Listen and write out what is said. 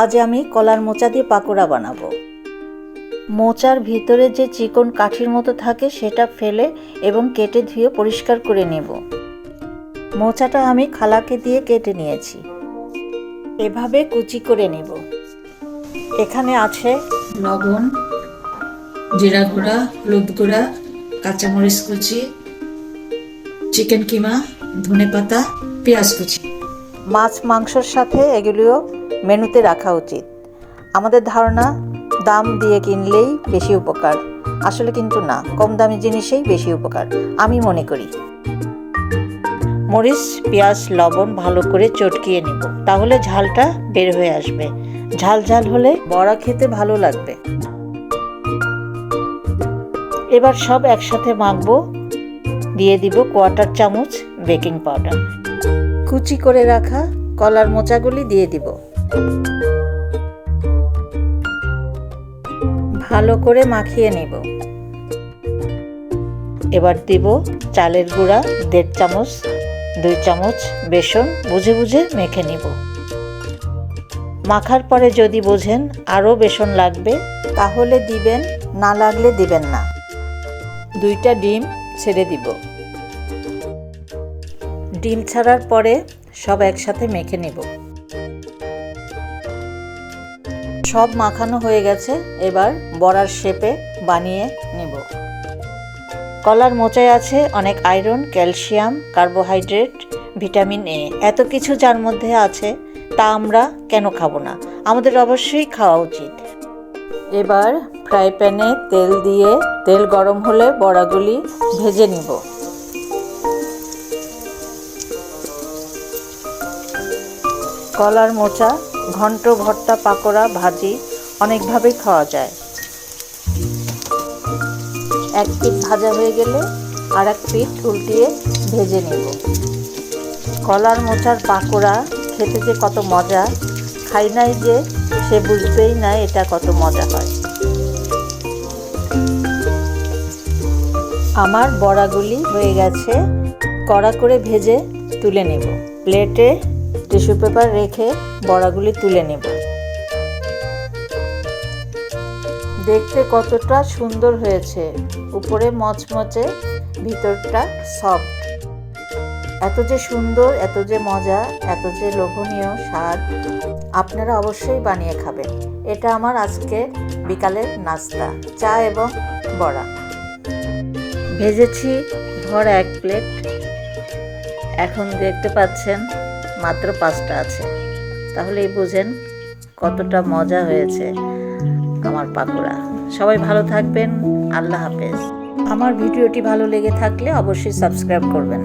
আজ আমি কলার মোচা দিয়ে পাকোড়া বানাবো। মোচার ভিতরে যে চিকন কাঠির মতো থাকে সেটা ফেলে এবং কেটে ধুয়ে পরিষ্কার করে নেব। মোচাটা আমি খালাকে দিয়ে কেটে নিয়েছি। এভাবে কুচি করে নেব। এখানে আছে লবণ, জিরা গুঁড়া, হলুদ গুঁড়া, কাঁচামরিচ কুচি, চিকেন কিমা ধনে পাতা পেঁয়াজ কুচি। মাছ মাংসর সাথে এগুলিও মেনুতে রাখা উচিত। আমাদের ধারণা, দাম দিয়ে কিনলেই বেশি উপকার। আসলে কিন্তু না, কম দামি জিনিসেই বেশি উপকার, আমি মনে করি। মরিচ, পেঁয়াজ, লবণ ভালো করে চটকিয়ে নিব, তাহলে ঝালটা বের হয়ে আসবে। ঝাল ঝাল হলে বড়া খেতে ভালো লাগবে। এবার সব একসাথে মাখবো, দিয়ে দিব কোয়ার্টার চামচ বেকিং পাউডার। কুচি করে রাখা কলার মোচাগুলি দিয়ে দিব। ভালো করে মাখিয়ে নেব। এবার দিব চালের গুঁড়া, দেড় চামচ, দুই চামচ বেসন, বুঝে বুঝে মেখে নিব। মাখার পরে যদি বোঝেন আরও বেসন লাগবে, তাহলে দিবেন, না লাগলে দিবেন না। দুইটা ডিম ছেড়ে দিব। ডিম ছাড়ার পরে সব একসাথে মেখে নেব। সব মাখানো হয়ে গেছে, এবার বড়ার শেপে বানিয়ে নেব। কলার মোচায় আছে অনেক iron, calcium, carbohydrate, vitamin A. এত কিছু যার মধ্যে আছে, তা আমরা কেন খাব না? আমাদের অবশ্যই খাওয়া উচিত। এবার ফ্রাই প্যানে তেল দিয়ে, তেল গরম হলে বড়াগুলি ভেজে নিব। কলার মোচা ঘন্ট, ভর্তা, পাকোড়া, ভাজি অনেকভাবেই খাওয়া যায়। এক পিঠ ভাজা হয়ে গেলে আর এক পিঠ উল্টিয়ে ভেজে নেব। কলার মোচার পাকোড়া খেতে যে কত মজা, খাই নাই যে সে বুঝবেই না এটা কত মজা হয়। আমার বড়াগুলি হয়ে গেছে, কড়া করে ভেজে তুলে নেব। প্লেটে টিস্যু পেপার রেখে বড়াগুলি তুলে নেব। দেখতে কতটা সুন্দর হয়েছে। উপরে মচমচে, ভিতরটা সফট এত যে সুন্দর, এত যে মজা, এত যে লোভনীয় স্বাদ আপনারা অবশ্যই বানিয়ে খাবেন। এটা আমার আজকে বিকালের নাস্তা, চা এবং বড়া। ভেজেছি ভরা এক প্লেট এখন দেখতে পাচ্ছেন মাত্র পাঁচটা আছে। তাহলেই বুঝেন কতটা মজা হয়েছে আমার পাকুড়া। সবাই ভালো থাকবেন, আল্লাহ হাফেজ। আমার ভিডিওটি ভালো লেগে থাকলে অবশ্যই সাবস্ক্রাইব করবেন।